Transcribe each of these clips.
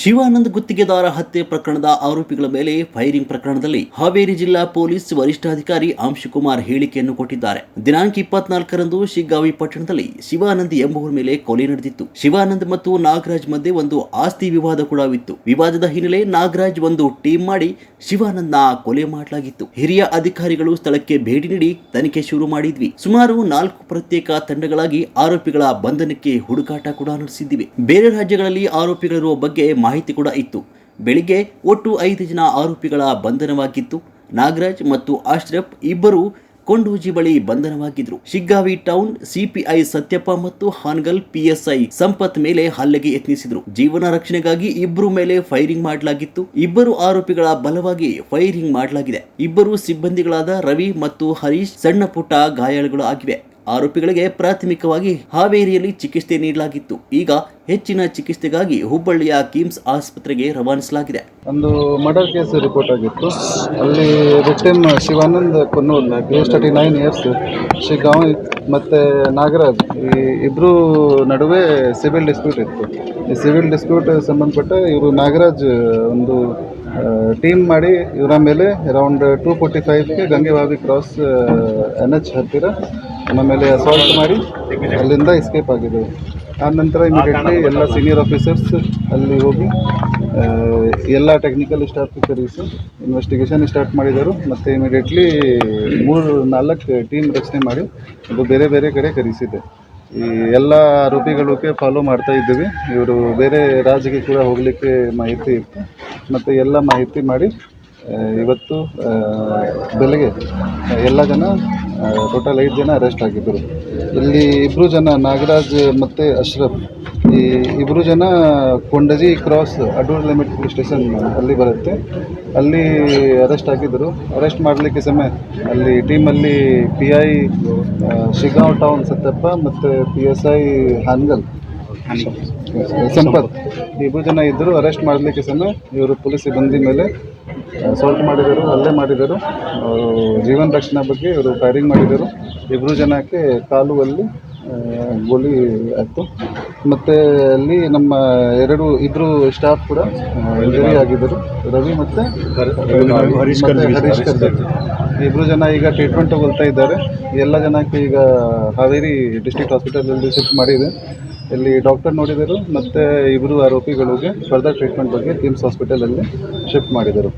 ಶಿವಾನಂದ್ ಗುತ್ತಿಗೆದಾರ ಹತ್ಯೆ ಪ್ರಕರಣದ ಆರೋಪಿಗಳ ಮೇಲೆ ಫೈರಿಂಗ್ ಪ್ರಕರಣದಲ್ಲಿ ಹಾವೇರಿ ಜಿಲ್ಲಾ ಪೊಲೀಸ್ ವರಿಷ್ಠಾಧಿಕಾರಿ ಅಂಶಕುಮಾರ್ ಹೇಳಿಕೆಯನ್ನು ಕೊಟ್ಟಿದ್ದಾರೆ. ದಿನಾಂಕ ಇಪ್ಪತ್ನಾಲ್ಕರಂದು ಶಿಗ್ಗಾವಿ ಪಟ್ಟಣದಲ್ಲಿ ಶಿವಾನಂದ್ ಎಂಬುವರ ಮೇಲೆ ಕೊಲೆ ನಡೆದಿತ್ತು. ಶಿವಾನಂದ್ ಮತ್ತು ನಾಗರಾಜ್ ಮಧ್ಯೆ ಒಂದು ಆಸ್ತಿ ವಿವಾದ ಕೂಡವಿತ್ತು ವಿವಾದದ ಹಿನ್ನೆಲೆ ನಾಗರಾಜ್ ಒಂದು ಟೀಮ್ ಮಾಡಿ ಶಿವಾನಂದ್ನ ಕೊಲೆ ಮಾಡಲಾಗಿತ್ತು. ಹಿರಿಯ ಅಧಿಕಾರಿಗಳು ಸ್ಥಳಕ್ಕೆ ಭೇಟಿ ನೀಡಿ ತನಿಖೆ ಶುರು ಮಾಡಿದ್ವಿ. ಸುಮಾರು ನಾಲ್ಕು ಪ್ರತ್ಯೇಕ ತಂಡಗಳಾಗಿ ಆರೋಪಿಗಳ ಬಂಧನಕ್ಕೆ ಹುಡುಕಾಟ ಕೂಡ ನಡೆಸಿದ್ದಿವೆ. ಬೇರೆ ರಾಜ್ಯಗಳಲ್ಲಿ ಆರೋಪಿಗಳಿರುವ ಬಗ್ಗೆ ಮಾಹಿತಿ ಕೂಡ ಇತ್ತು. ಬೆಳಿಗ್ಗೆ ಒಟ್ಟು ಐದು ಜನ ಆರೋಪಿಗಳ ಬಂಧನವಾಗಿತ್ತು. ನಾಗರಾಜ್ ಮತ್ತು ಆಶ್ರಫ್ ಇಬ್ಬರು ಕೊಂಡೂಜಿ ಬಳಿ ಬಂಧನವಾಗಿದ್ರು. ಶಿಗ್ಗಾವಿ ಟೌನ್ ಸಿಪಿಐ ಸತ್ಯಪ್ಪ ಮತ್ತು ಹಾನ್ಗಲ್ ಪಿಎಸ್ಐ ಸಂಪತ್ ಮೇಲೆ ಹಲ್ಲೆಗೆ ಯತ್ನಿಸಿದ್ರು. ಜೀವನ ರಕ್ಷಣೆಗಾಗಿ ಇಬ್ಬರು ಮೇಲೆ ಫೈರಿಂಗ್ ಮಾಡಲಾಗಿತ್ತು. ಇಬ್ಬರು ಆರೋಪಿಗಳ ಬಲವಾಗಿ ಫೈರಿಂಗ್ ಮಾಡಲಾಗಿದೆ. ಇಬ್ಬರು ಸಿಬ್ಬಂದಿಗಳಾದ ರವಿ ಮತ್ತು ಹರೀಶ್ ಸಣ್ಣ ಪುಟ್ಟ ಗಾಯಾಳುಗಳು ಆಗಿವೆ. ಆರೋಪಿಗಳಿಗೆ ಪ್ರಾಥಮಿಕವಾಗಿ ಹಾವೇರಿಯಲ್ಲಿ ಚಿಕಿತ್ಸೆ ನೀಡಲಾಗಿತ್ತು. ಈಗ ಹೆಚ್ಚಿನ ಚಿಕಿತ್ಸೆಗಾಗಿ ಹುಬ್ಬಳ್ಳಿಯ ಕಿಮ್ಸ್ ಆಸ್ಪತ್ರೆಗೆ ರವಾನಿಸಲಾಗಿದೆ. ಒಂದು ಮರ್ಡರ್ ಕೇಸ್ ರಿಪೋರ್ಟ್ ಆಗಿತ್ತು. ಅಲ್ಲಿ victim Shivanand Konnur age thirty nine years Shiggaon ಮತ್ತು ನಾಗರಾಜ್, ಈ ಇಬ್ಬರು ನಡುವೆ ಸಿವಿಲ್ ಡಿಸ್ಪ್ಯೂಟ್ ಇತ್ತು. ಈ ಸಿವಿಲ್ ಡಿಸ್ಪ್ಯೂಟ್ ಸಂಬಂಧಪಟ್ಟ ಇವರು ನಾಗರಾಜ್ ಒಂದು ಟೀಮ್ ಮಾಡಿ ಇವರ ಮೇಲೆ ಅರೌಂಡ್ ಟೂ ಫೋರ್ಟಿ ಫೈವ್ಗೆ ಗಂಗೆವಾವಿ ಕ್ರಾಸ್ ಎನ್ ಎಚ್ ಹತ್ತಿರ ನಮ್ಮ ಮೇಲೆ ಅಸಾಲ್ಟ್ ಮಾಡಿ ಅಲ್ಲಿಂದ ಎಸ್ಕೇಪ್ ಆಗಿದ್ದೇವೆ ಆನಂತರ ನಂತರ ಇಮಿಡಿಯೇಟ್ಲಿ ಎಲ್ಲ ಸೀನಿಯರ್ ಆಫೀಸರ್ಸ್ ಅಲ್ಲಿ ಹೋಗಿ ಎಲ್ಲ ಟೆಕ್ನಿಕಲ್ ಸ್ಟಾಫ್ ಕರೆಸಿ ಇನ್ವೆಸ್ಟಿಗೇಷನ್ ಸ್ಟಾರ್ಟ್ ಮಾಡಿದರು. ಮತ್ತು ಇಮಿಡಿಯೇಟ್ಲಿ ಮೂರು, ನಾಲ್ಕು ಟೀಮ್ ರಚನೆ ಮಾಡಿ ಅದು ಬೇರೆ ಬೇರೆ ಕಡೆ ಕರೆಸಿದೆ. ಈ ಎಲ್ಲ ಆರೋಪಿಗಳಿಗೆ ಫಾಲೋ ಮಾಡ್ತಾ ಇದ್ದೀವಿ. ಇವರು ಬೇರೆ ರಾಜ್ಯಕ್ಕೆ ಕೂಡ ಹೋಗಲಿಕ್ಕೆ ಮಾಹಿತಿ ಇತ್ತು. ಮತ್ತು ಎಲ್ಲ ಮಾಹಿತಿ ಮಾಡಿ ಇವತ್ತು ಬೆಳಗ್ಗೆ ಎಲ್ಲ ಜನ ಟೋಟಲ್ ಐದು ಜನ ಅರೆಸ್ಟ್ ಆಗಿದ್ದರು. ಇಲ್ಲಿ ಇಬ್ಬರು ಜನ ನಾಗರಾಜ್ ಮತ್ತು ಅಶ್ರಫ್. ಈ ಇಬ್ಬರು ಜನ Kondaji cross Adur limit police station ಅಲ್ಲಿ ಬರುತ್ತೆ. ಅಲ್ಲಿ ಅರೆಸ್ಟ್ ಆಗಿದ್ದರು. ಅರೆಸ್ಟ್ ಮಾಡಲಿಕ್ಕೆ ಸಮಯ ಅಲ್ಲಿ ಟೀಮಲ್ಲಿ P I Shiggaon town Sattappa ಮತ್ತು P S I Hangal. Sampath. ಇಬ್ಬರು ಜನ ಇದ್ದರು. ಅರೆಸ್ಟ್ ಮಾಡಲಿಕ್ಕೆ ಸಮಯ ಇವರು ಪೊಲೀಸ್ ಬಂದ ಮೇಲೆ ಅಸಾಲ್ಟ್ ಮಾಡಿದರು ಹಲ್ಲೆ ಮಾಡಿದರು. ಜೀವನ ರಕ್ಷಣೆ ಬಗ್ಗೆ ಇವರು ಫೈರಿಂಗ್ ಮಾಡಿದರು. ಇಬ್ಬರು ಜನಕ್ಕೆ ಕಾಲು ಅಲ್ಲಿ ಗೋಲಿ ಆಯಿತು. ಮತ್ತು ಅಲ್ಲಿ ನಮ್ಮ ಎರಡು ಇಬ್ಬರು ಸ್ಟಾಫ್ ಕೂಡ ಇಂಜರಿ ಆಗಿದ್ದರು. ರವಿ ಮತ್ತು ಹರೀಶ್ ಇಬ್ಬರು ಜನ ಈಗ ಟ್ರೀಟ್ಮೆಂಟ್ ತಗೊಳ್ತಾ ಇದ್ದಾರೆ. ಎಲ್ಲ ಜನಕ್ಕೆ ಈಗ ಹಾವೇರಿ ಡಿಸ್ಟ್ರಿಕ್ಟ್ ಹಾಸ್ಪಿಟಲಲ್ಲಿ ಶಿಫ್ಟ್ ಮಾಡಿದೆ. ಇಲ್ಲಿ ಡಾಕ್ಟರ್ ನೋಡಿದರು ಮತ್ತು ಇಬ್ಬರು ಆರೋಪಿಗಳಿಗೆ ಫರ್ದರ್ ಟ್ರೀಟ್ಮೆಂಟ್ ಬಗ್ಗೆ ಕಿಮ್ಸ್ ಹಾಸ್ಪಿಟಲಲ್ಲಿ ಶಿಫ್ಟ್ ಮಾಡಿದರು.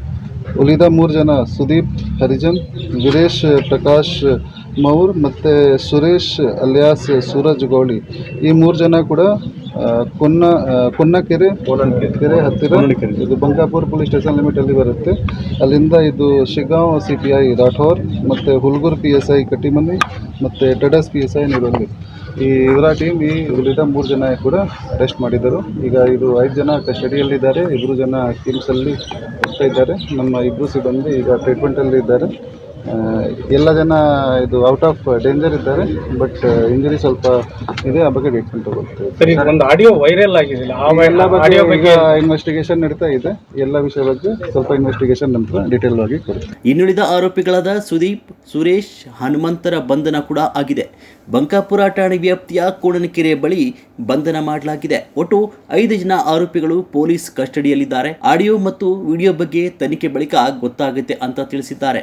ಉಳಿದ ಮೂರು ಜನ ಸುದೀಪ್, ಹರಿಜನ್ ವೀರೇಶ್, ಪ್ರಕಾಶ್ ಮೌರ್ ಮತ್ತು ಸುರೇಶ್ ಅಲಿಯಾಸ್ ಸೂರಜ್ ಗೌಳಿ. ಈ ಮೂರು ಜನ ಕೂಡ ಕೊನ್ನ ಕೊನ್ನಕೆರೆ, ಕೆರೆ ಹತ್ತಿರ ಇದು ಬಂಕಾಪುರ್ ಪೊಲೀಸ್ ಸ್ಟೇಷನ್ ಲಿಮಿಟಲ್ಲಿ ಬರುತ್ತೆ. ಅಲ್ಲಿಂದ ಇದು Shiggaon C P I Rathod ಮತ್ತು Hulgur P S I Kattimani ಮತ್ತು Tadas P S I Niroli ಈ ಇವರ ಟೀಮ್ ಈ ಉಳಿದ ಮೂರು ಜನ ಕೂಡ ಅರೆಸ್ಟ್ ಮಾಡಿದರು ಈಗ ಇದು ಐದು ಜನ ಕಸ್ಟಡಿಯಲ್ಲಿದ್ದಾರೆ. ಇಬ್ಬರು ಜನ ಕಿಮ್ಸಲ್ಲಿ ಹೋಗ್ತಾ ಇದ್ದಾರೆ. ನಮ್ಮ ಇಬ್ಬರು ಸಿಬ್ಬಂದಿ ಈಗ ಟ್ರೀಟ್ಮೆಂಟಲ್ಲಿ ಇದ್ದಾರೆ. ಎಲ್ಲ ಜನ ಇದು ಔಟ್ ಆಫ್ ಡೇಂಜರ್ ಇದ್ದಾರೆ ಬಟ್ ಇಂಜುರಿ ಸ್ವಲ್ಪ ಇದೆ ಆ ಬಗ್ಗೆ ಟ್ರೀಟ್ಮೆಂಟ್ ತಗೊಳ್ತೇವೆ. ಸರ್ ಒಂದು ಆಡಿಯೋ ವೈರಲ್ ಆಗಿದಿಲ್ಲ ಆ ಎಲ್ಲ ಬಗ್ಗೆ ಆಡಿಯೋ ಈಗ ಬಗ್ಗೆ ಇನ್ವೆಸ್ಟಿಗೇಷನ್ ನಡೀತಾ ಇದೆ. ಎಲ್ಲ ವಿಷಯ ಬಗ್ಗೆ ಸ್ವಲ್ಪ ಇನ್ವೆಸ್ಟಿಗೇಷನ್ ನಂತರ ಡೀಟೇಲ್ ಆಗಿ ಕೊಡ್ತೀವಿ. ಇನ್ನುಳಿದ ಆರೋಪಿಗಳಾದ ಸುದೀಪ್ ಸುರೇಶ್ ಹನುಮಂತರ ಬಂಧನ ಕೂಡ ಆಗಿದೆ. ಬಂಕಾಪುರ ಠಾಣೆ ವ್ಯಾಪ್ತಿಯ ಕೂಡನಕೆರೆ ಬಳಿ ಬಂಧನ ಮಾಡಲಾಗಿದೆ. ಒಟ್ಟು ಐದು ಜನ ಆರೋಪಿಗಳು ಪೊಲೀಸ್ ಕಸ್ಟಡಿಯಲ್ಲಿದ್ದಾರೆ. ಆಡಿಯೋ ಮತ್ತು ವಿಡಿಯೋ ಬಗ್ಗೆ ತನಿಖೆ ಬಳಿಕ ಗೊತ್ತಾಗುತ್ತೆ ಅಂತ ತಿಳಿಸಿದ್ದಾರೆ.